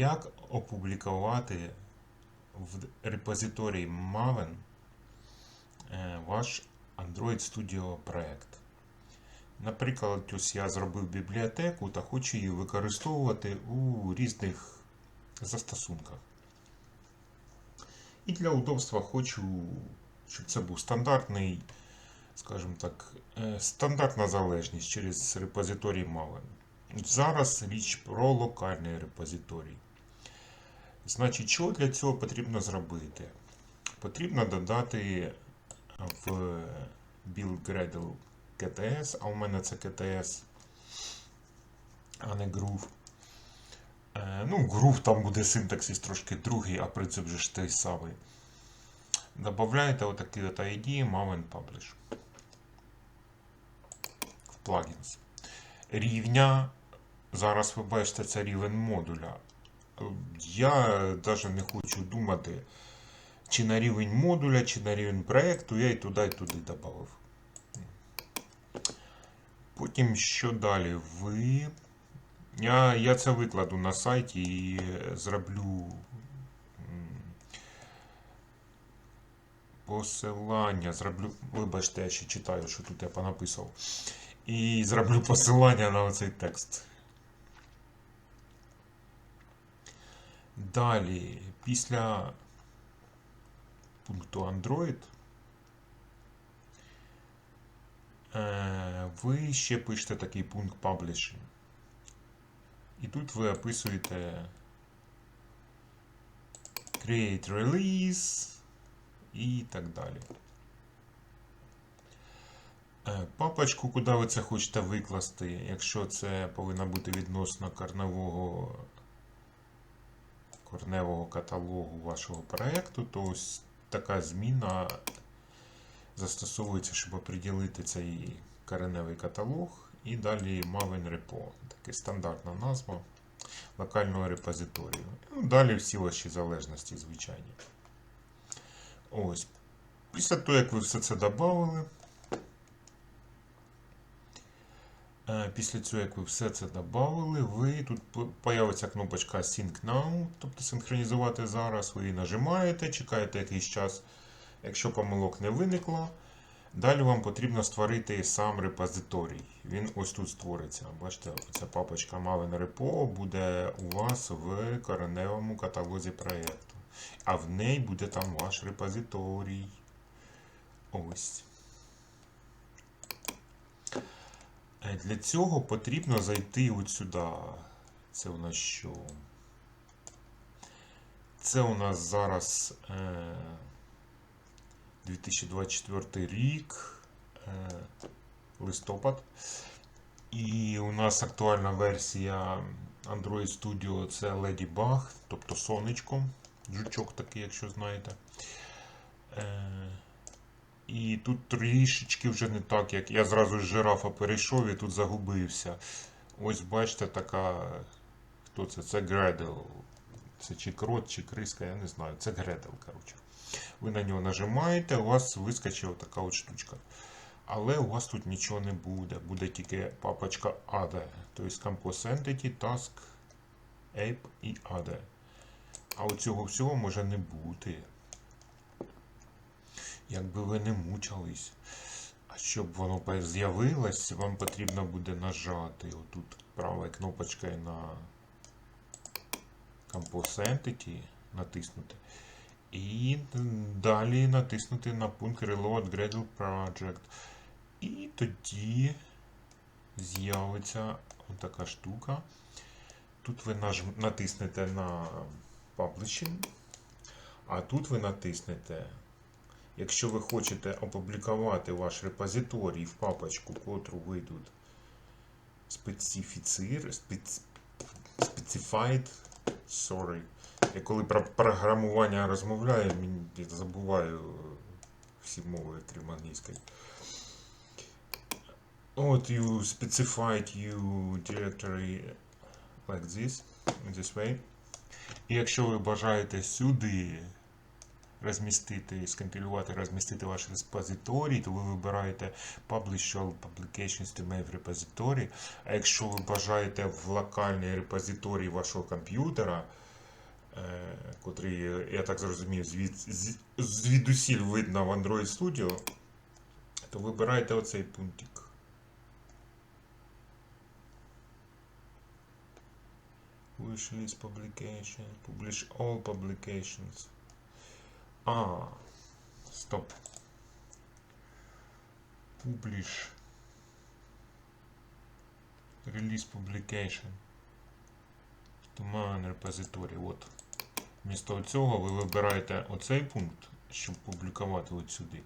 Як опублікувати в репозиторії Maven е, ваш Android Studio проект? Наприклад, ось я зробив бібліотеку та хочу її використовувати у різних застосунках. І для удобства хочу, щоб це був стандартний, скажімо так, е, стандартна залежність через репозиторій Maven. Зараз річ про локальний репозиторій. Значить, що для цього потрібно зробити? Потрібно додати в build Gradle KTS, а у мене це KTS, а не Groove. Е, Ну, Groove там буде синтаксис трошки другий, а принцип же ж той самий. Добавляєте отакий от ID Maven Publish в плагінс. Рівня. Зараз ви бачите, це рівень модуля. Я навіть не хочу думати, чи на рівень модуля, чи на рівень проєкту, я і туди, і туди додав. Потім що далі? Ви. Я, я це викладу на сайті і зроблю посилання. Зроблю. Вибачте, я ще читаю, що тут я понаписав. І зроблю посилання на цей текст. Далі, після пункту Android, е, ви ще пишете такий пункт Publishing. І тут ви описуєте Create Release і так далі. Е, Папочку, куди ви це хочете викласти, якщо це повинна бути відносно корневого корневого каталогу вашого проєкту, то ось така зміна застосовується, щоб оприділити цей кореневий каталог. І далі Maven Repo, така стандартна назва локального репозиторію. Ну, далі всі ваші залежності, звичайні. Ось. Після того, як ви все це додали, Е, Після цього, як ви все це додали, ви тут появиться кнопочка Sync Now, тобто синхронізувати зараз. Ви її нажимаєте, чекаєте якийсь час. Якщо помилок не виникло, далі вам потрібно створити сам репозиторій. Він ось тут створиться. Бачите, ця папочка Maven Repo буде у вас в кореневому каталозі проєкту. А в ній буде там ваш репозиторій. Ось. Е, Для цього потрібно зайти от сюди. Це у нас що? Це у нас зараз е, 2024 рік, е, листопад. І у нас актуальна версія Android Studio це Ladybug, тобто сонечко. Жучок такий, якщо знаєте. І тут трішечки вже не так, як я зразу з жирафа перейшов і тут загубився. Ось бачите, така. Хто це? Це Gradle. Це чи крот, чи криска, я не знаю. Це Gradle, коротше. Ви на нього нажимаєте, у вас вискочила така от штучка. Але у вас тут нічого не буде. Буде тільки папочка AD. Тобто Compose Entity, Task, App і AD. А от цього всього може не бути. Якби ви не мучались. А щоб воно з'явилось, вам потрібно буде нажати отут правою кнопочкою на Compose Entity, натиснути. І далі натиснути на пункт Reload Gradle Project. І тоді з'явиться така штука. Тут ви натиснете на Publishing, а тут ви натиснете Якщо ви хочете опублікувати ваш репозиторій в папочку, котру ви тут специфіцир, спец, specified, sorry. Я коли про програмування розмовляю, я забуваю всі мови, крім англійської. От you specified you directory like this, in this way. І якщо ви бажаєте сюди розмістити, скомпілювати, розмістити ваш репозиторій, то ви вибираєте Publish All Publications to Main Repository. А якщо ви бажаєте в локальний репозиторій вашого комп'ютера е, котрий, я так зрозумів, звід, звідусіль видно в Android Studio, то вибирайте оцей пунктик. Wish list publication, publish all publications. А, стоп. Publish. Release publication. Туман репозиторій. От. Вмісто цього ви вибираєте оцей пункт, щоб публікувати от сюди.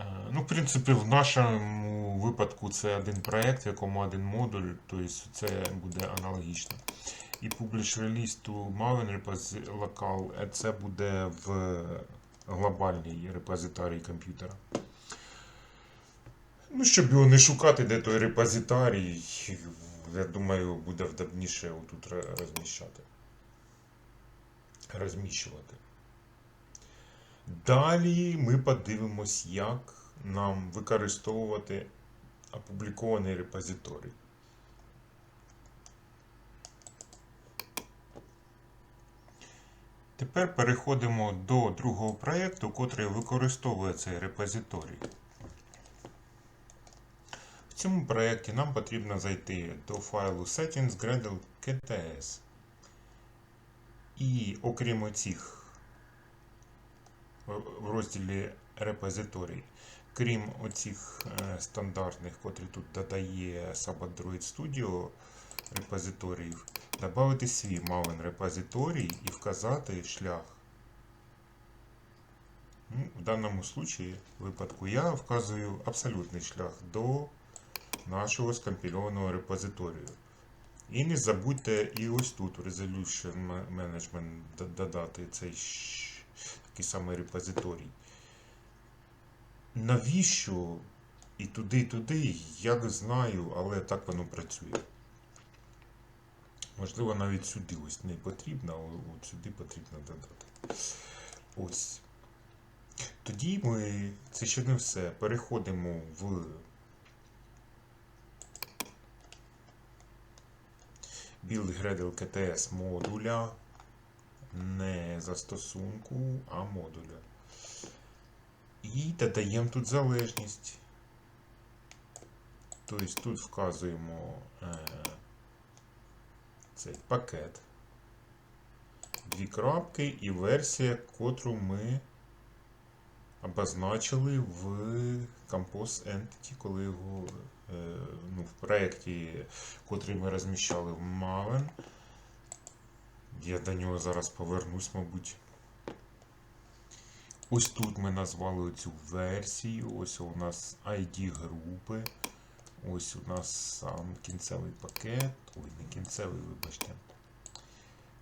Е, Ну, в принципі, в нашому випадку це один проєкт, в якому один модуль, тобто це буде аналогічно. І Publish Release to Maven е, це буде в глобальній репозиторії комп'ютера. Ну, щоб його не шукати, де той репозиторій, я думаю, буде вдобніше отут ре- розміщати. Розміщувати. Далі ми подивимось, як нам використовувати опублікований репозиторій. Тепер переходимо до другого проєкту, котрий використовує цей репозиторій. В цьому проєкті нам потрібно зайти до файлу Settings Gradle KTS. І окрім оцих в розділі репозиторій, крім оцих е, стандартних, котрі тут додає Android Studio репозиторіїв, додати свій Maven репозиторій і вказати шлях. Ну, в даному случаї, випадку я вказую абсолютний шлях до нашого скомпільованого репозиторію. І не забудьте і ось тут в Resolution Management додати цей такий самий репозиторій. Навіщо і туди, і туди, я не знаю, але так воно працює. Можливо, навіть сюди ось не потрібно, а от сюди потрібно додати. Ось. Тоді ми, це ще не все, переходимо в Build Gradle KTS модуля. Не застосунку, а модуля. І додаємо тут залежність. Тобто тут вказуємо е, цей пакет. Дві крапки і версія, котру ми обозначили в Compose Entity, коли його е, ну, в проєкті, котрий ми розміщали в Maven. Я до нього зараз повернусь, мабуть. Ось тут ми назвали цю версію. Ось у нас ID групи. Ось у нас сам кінцевий пакет. Ой, не кінцевий, вибачте.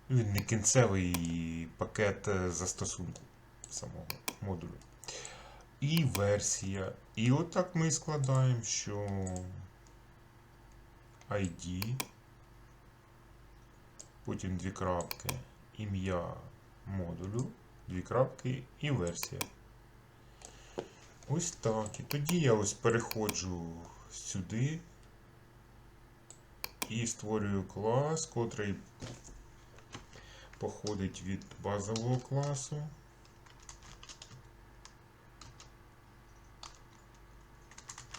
Він не кінцевий пакет е, застосунку самого модулю. І версія. І отак ми складаємо, що ID, потім дві крапки, ім'я модулю, дві крапки і версія. Ось так. І тоді я ось переходжу сюди і створюю клас, котрий походить від базового класу.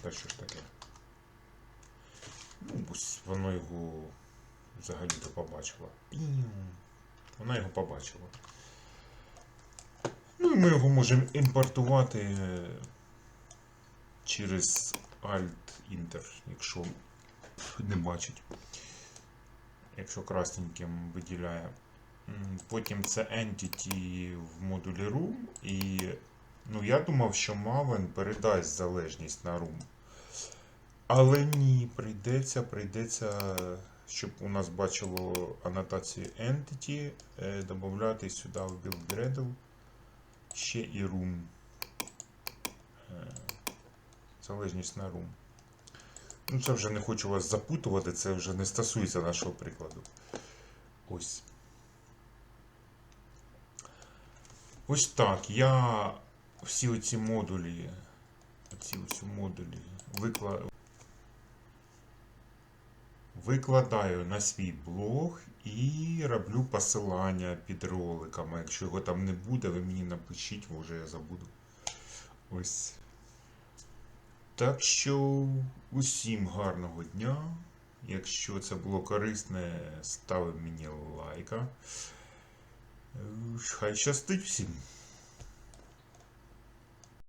Та що ж таке? Ну, воно його взагалі-то побачило. Вона його побачила. Ну і ми його можемо імпортувати е, через Alt-Enter, якщо не бачить. Якщо красненьким виділяє. Потім це Entity в модулі Room. І ну, я думав, що Maven передасть залежність на Room. Але ні, прийдеться, прийдеться, щоб у нас бачило анотацію Entity, е, додати сюди в Build Gradle ще і Room. Залежність на Room. Ну, це вже не хочу вас запутувати, це вже не стосується нашого прикладу. Ось. Ось так. Я всі оці модулі, оці ось модулі викла... викладаю на свій блог і роблю посилання під роликами. Якщо його там не буде, ви мені напишіть, може я забуду. Ось. Так що усім гарного дня. Якщо це було корисне, став мені лайка. Е, Хай щастить всім.